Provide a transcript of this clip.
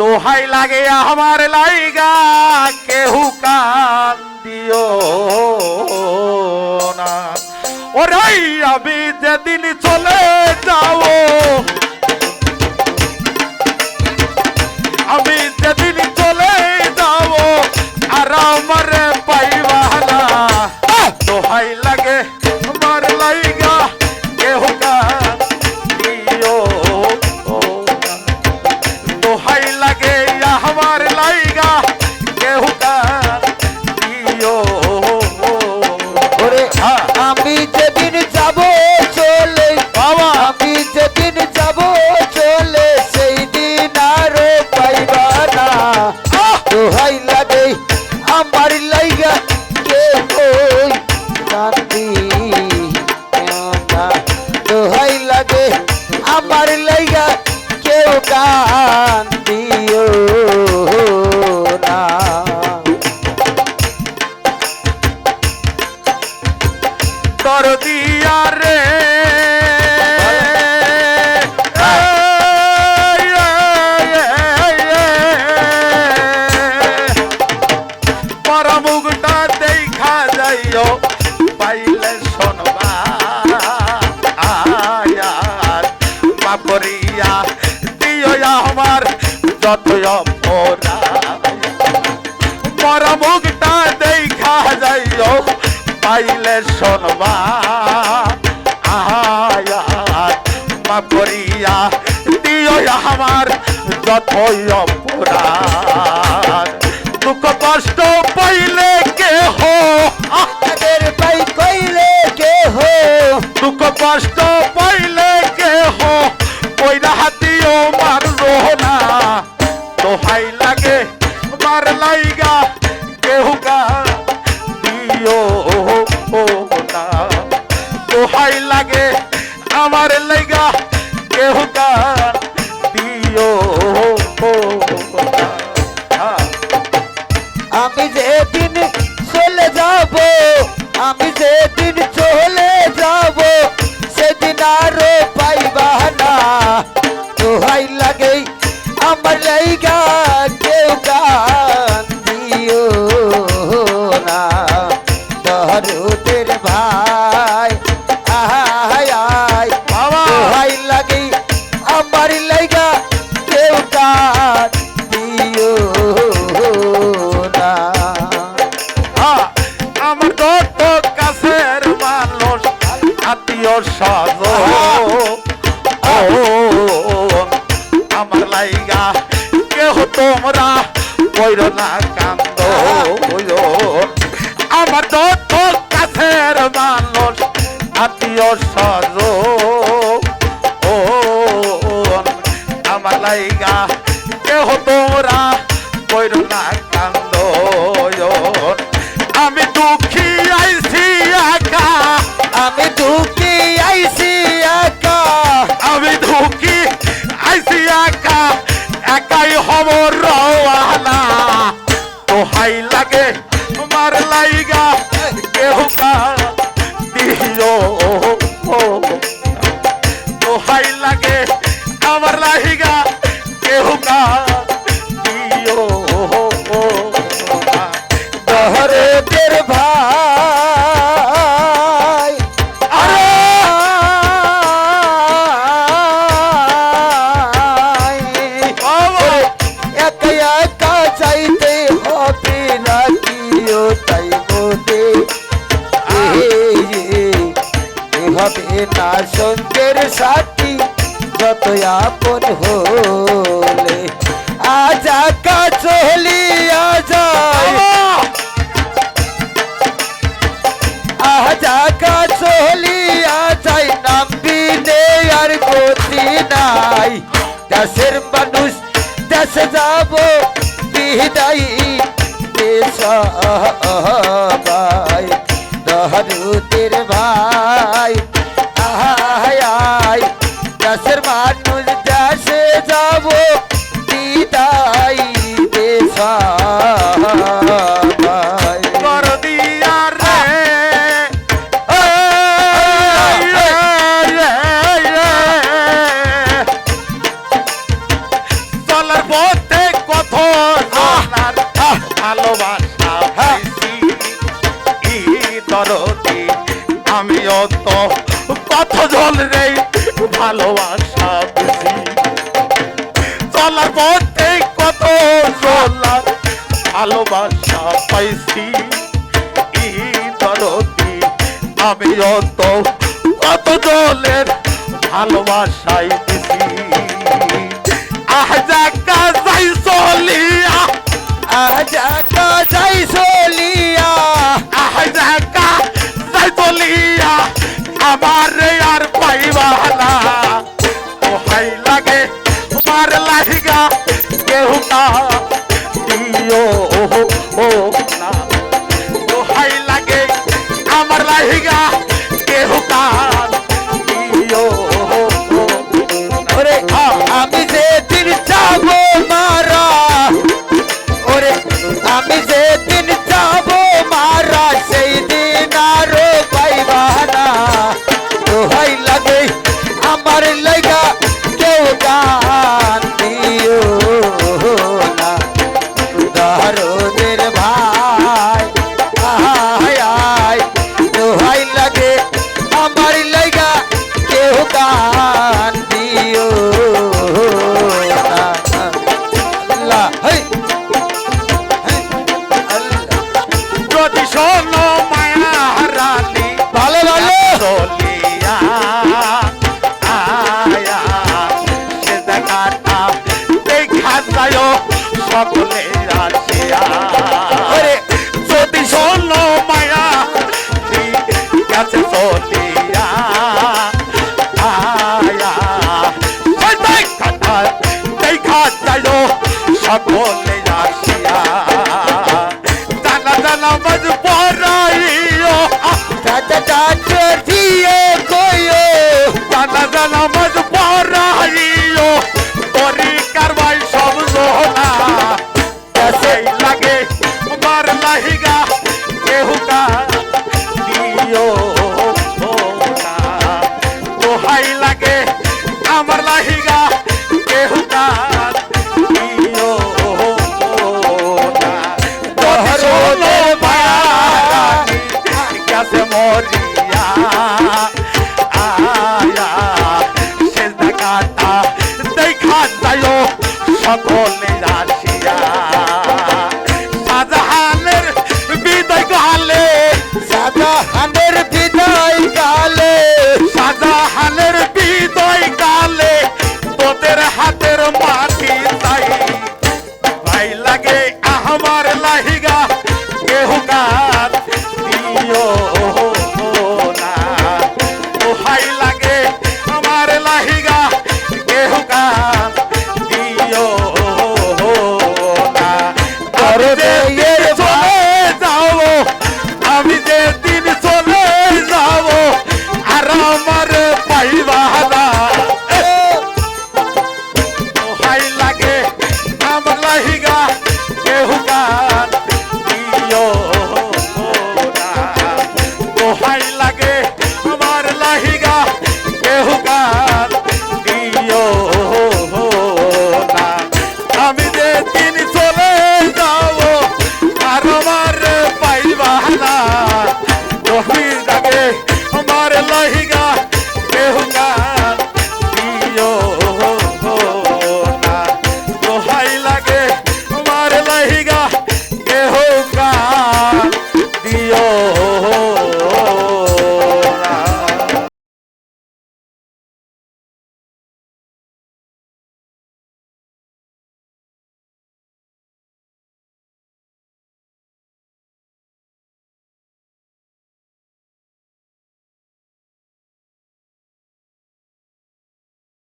দোহাই লাগে আমার লাইগা কেহু কান দিও না। ওরাই আমি যেদিন চলে যাও দিও ওরে হ্যাঁ। আমি যেদিন যাব চলে বাবা। আমি যেদিন যাব চলে সেই দিন আর পাইবা না! দোহাই লাগে আমার লাইগা কে কই কান্দি দোহাই লাগে আমার লাইগা কেউ কান্দিও আমার যত অপরা পরমুখটা দেখা যাইও পাইলে শোনবা। আয়ার করিয়া দিও আমার যত অপরাধ। আমি যেদিন কইর না কান্দ আমার কাছের মানুষ আত্মীয় স্বজ ও আমার লাইগা কেহ তোমরা কইর না কান্দ আমি দুঃখী আইছি একা। আমি দুঃখী আইসি একা। আমি দুঃখী আইছি একা। একাই হব রওয়ানা। দোহাই হবে না সঙ্গের সাথী যত আপন হলে আজ আকা চলিয়া যায়। আজ আকা চলিয়া যাই নাম বিনে আর গতি নাই। দেশের মানুষ, দেশে যাব বিদায় দেশ ভাই দহরুদের যাব বিদায় পাইছি দরদি আমি অত অত দলের ভালোবাসাই দিছি। আহ জাগা যাই চলিয়া আহ জাগা যাই চলিয়া। আহ জাগা যাই চলিয়া আমার আর পাইবালা ওহাই লাগে মার লাহিগা কেউ না হোক না। দোহাই লাগে আমার লাহিগা কেহ কান ওরে, আমি যে দিন যাব মারা, ওরে, আমি যে দিন যাব মারা সেই দিন আরও পাইবানা দোহাই লাগে আমার লাগা কেউ কান yeah.